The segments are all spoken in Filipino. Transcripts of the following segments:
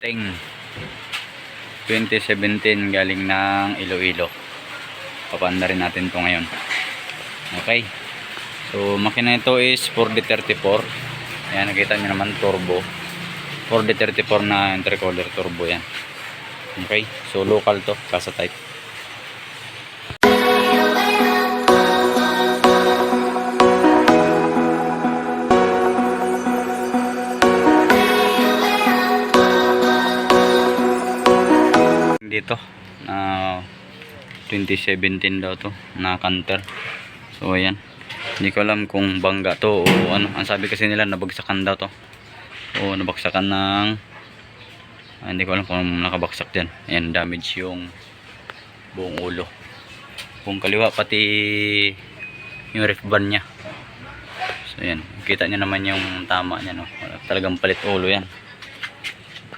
Ting 2017 galing ng Iloilo. Papaanda rin natin to ngayon. Okay. So, makina ito is 4D34. Ayan, nakita nyo naman turbo. 4D34 na intercooler turbo yan. Okay. So, local to. Kasa type. Dito. Na 2017 daw to na canter so ayan. Hindi ko alam kung bangga to o ano. Ang sabi kasi nila nabagsakan daw to. O nabagsakan ng ah, hindi ko alam kung nakabaksak dyan. Ayan damage yung buong ulo. Buong kaliwa pati yung ref bar nya so ayan. Kita nyo naman yung tama nya no? Talagang palit ulo yan.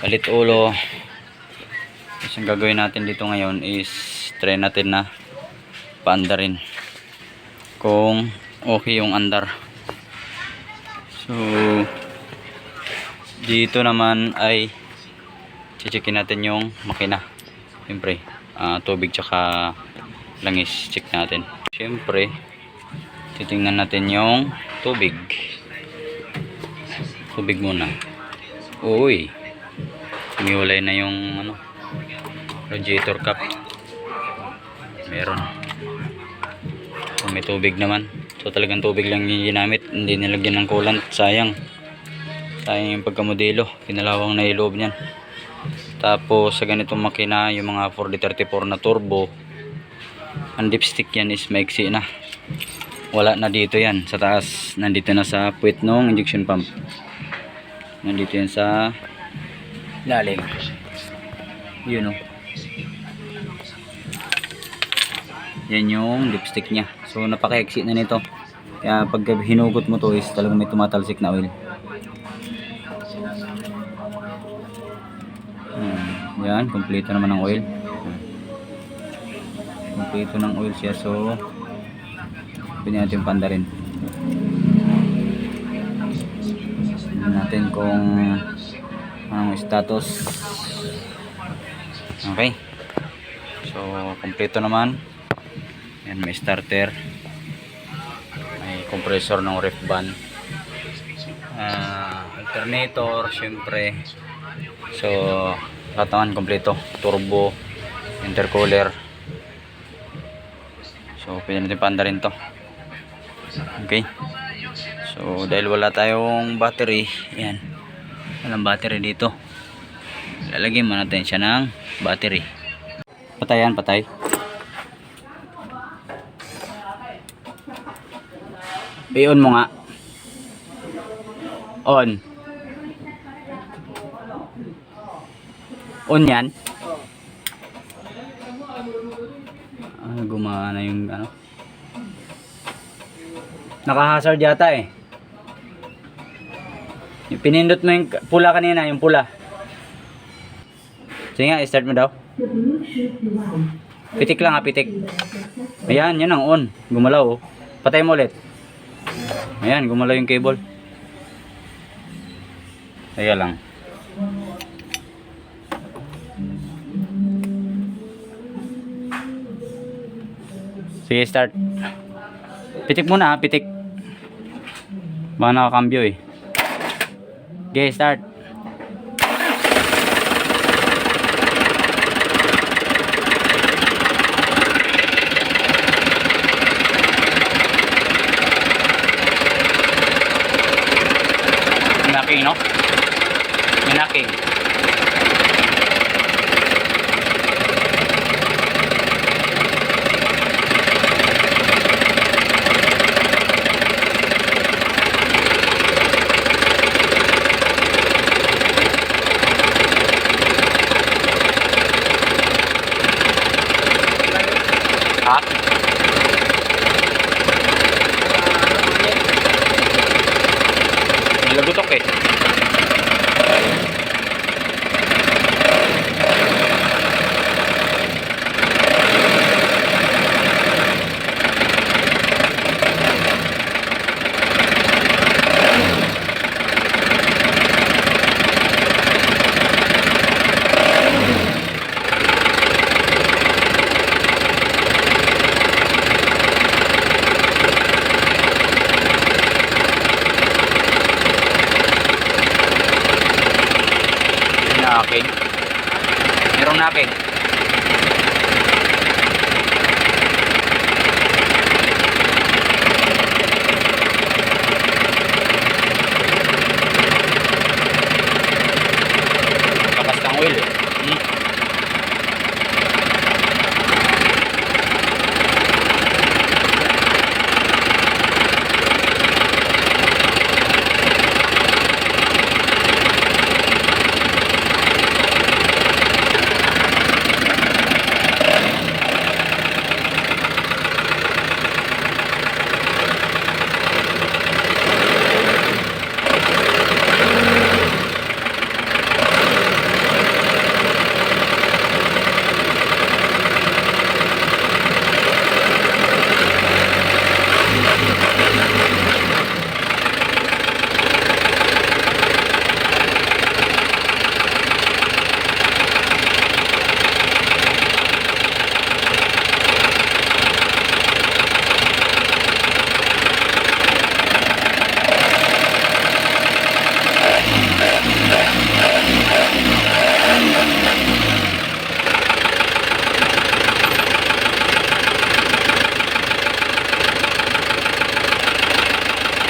Palit ulo So, ang gagawin natin dito ngayon is try natin na paanda rin kung okay yung andar. So, dito naman ay checkin natin yung makina. Siyempre, ah, tubig tsaka langis check natin. Siyempre, titingnan natin yung tubig. Tubig muna. Uy, umiwalay na yung ano, radiator cap meron. So, may tubig naman. So talagang tubig lang yung ginamit. Hindi nilagyan ng coolant. Sayang. Sayang yung pagkamodelo. Kinalawang na iloob niyan. Tapos sa ganitong makina yung mga 4D34 na turbo ang dipstick yan is maiksi na. Wala na dito yan. Sa taas nandito na sa puwit ng injection pump. Nandito yan sa lalim. Yun o yan yung lipstick niya. So napaka-exit na nito. Kaya pag hinugot mo to is talagang may tumatalsik na oil. Hmm, yan kompleto naman ng oil. Kompleto ng oil siya so pwede natin panda rin. Natin kung anong status. Okay. So kompleto naman yan may starter. May compressor ng ref van. Ah, alternator syempre. So lahat naman kompleto. Turbo intercooler. So pwede natin paanda rin to. Okay. So dahil wala tayong battery yan. Walang battery dito. Lalagyan mo natin siya ng battery. Patay yan patay i-on mo nga. On. On yan. Ah, gumana yung ano. Naka-hazard yata eh. Yung pinindot mo yung pula kanina yung pula. Sige nga start mo daw. Pitik lang ha pitik. Ayan yan ang on. Gumalaw oh. Patay mo ulit ayan gumalaw yung cable Teka lang. Sige, start. Pitik muna ha, pitik. Baka nakakambyo eh. Okay, start. Knocking, no? May knocking. Ha? Nilagutok eh. knocking. Merong knocking. Kapas ng oil eh. Hmm.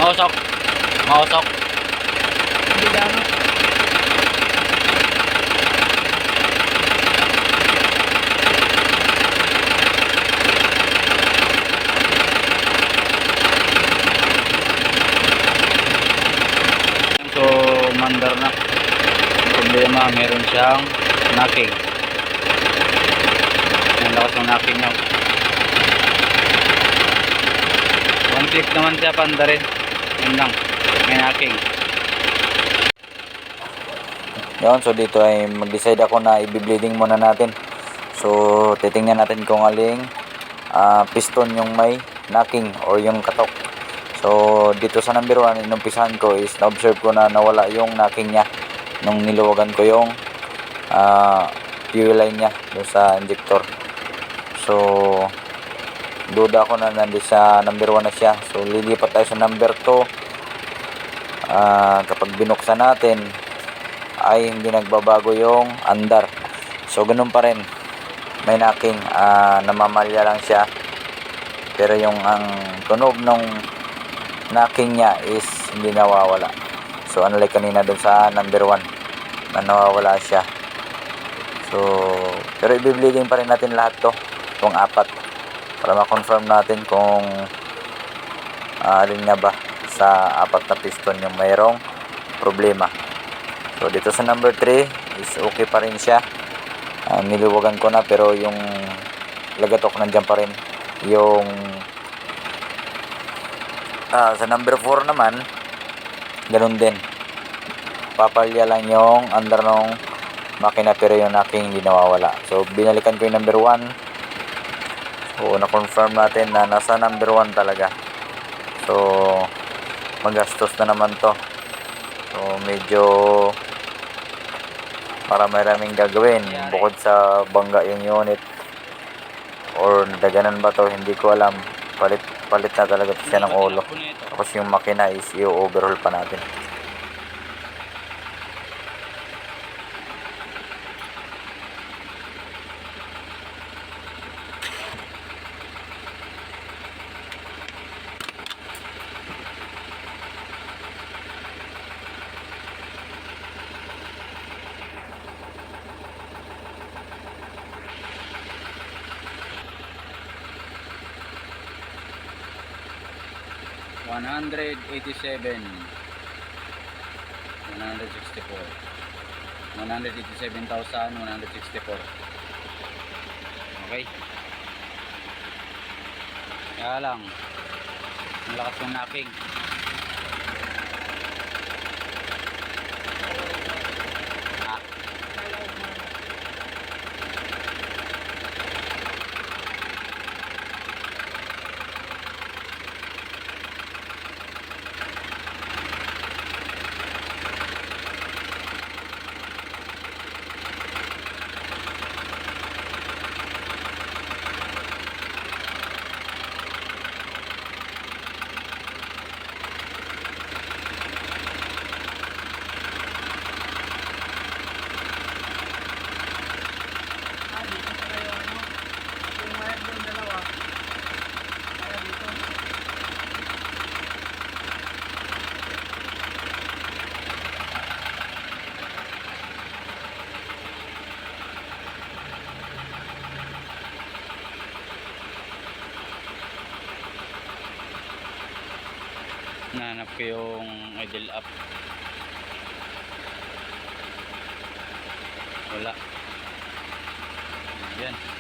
Mausok. Mausok. Hindi gano'n. So, mandar na. Problema, meron siyang knocking. Ang lakas ng knocking niya. One click naman siya, panda rin. Yun lang. May knocking. Yun, so dito ay mag-decide ako na i-bleeding muna natin. So, titingnan natin kung aling ah, piston yung may knocking or yung katok. So, dito sa number 1, inumpisahan ko is na-observe ko na nawala yung knocking niya nung niluwagan ko yung ah, fuel line niya doon sa injector. So, duda ako na nandito sa number 1 na siya. So, lilipat tayo sa number 2. Ah, kapag binuksan natin, ay hindi nagbabago yung andar. So, ganun pa rin. May knocking. ah namamalya lang siya. Pero yung ang tunog nung knocking niya is hindi nawawala. So, unlike kanina dun sa number 1 na nawawala siya. So, pero i-bleeding pa rin natin lahat to. Itong apat. Para ma-confirm natin kung ah, alin nga ba sa apat na piston yung mayroong problema. So, dito sa number 3 is okay pa rin siya. Ah, niluwagan ko na pero yung lagatok nandyan pa rin. Yung Ah, sa number 4 naman, ganun din. Papalya lang yung under nung makina pero yung knocking hindi nawawala. So, binalikan ko yung number 1. So, na-confirm natin na nasa number 1 talaga. So, magastos na naman to. So, medyo para maraming gagawin bukod sa bangga yung unit or nadaganan ba to hindi ko alam palit palit na talaga to siya ng ulo tapos yung makina is i-overhaul pa natin 187 164 187,164 okay. Kaya lang ang lakas ng naking Nahanap ko yung idle up. Wala. Yan.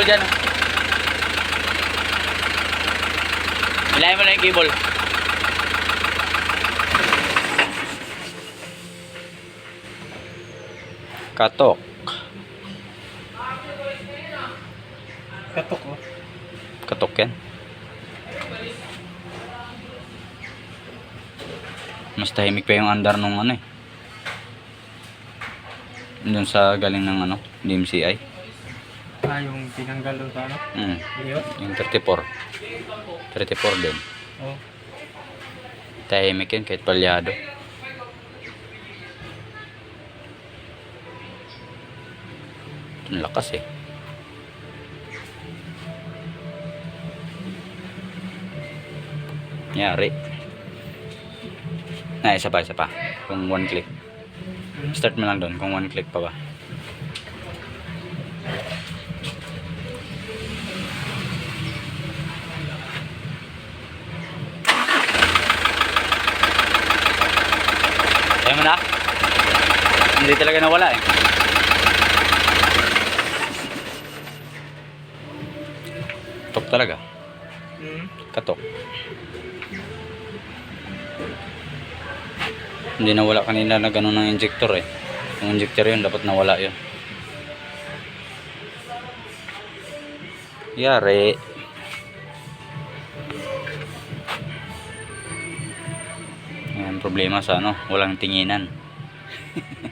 Cable dyan? Ilayin mo lang yung cable. Katok. Katok oh. Katok yan. Mas tahimik pa yung andar nung ano eh. Doon sa galing ng ano, DMCI. Ah, yung tinanggal doon sa ano? Mm. Yung 34. 34 din. Oh. Tahimik yun kahit palyado. Ang lakas eh. Yari. Na, isa pa, isa pa. Kung one click. Start mo lang doon kung one click pa ba. Na? Hindi talaga nawala eh. Katok talaga. Hmm. Katok. Hindi nawala kanina na gano'n ng injector eh. Yung injector yun, dapat nawala yun. Yari. Problema sa ano, walang tinginan.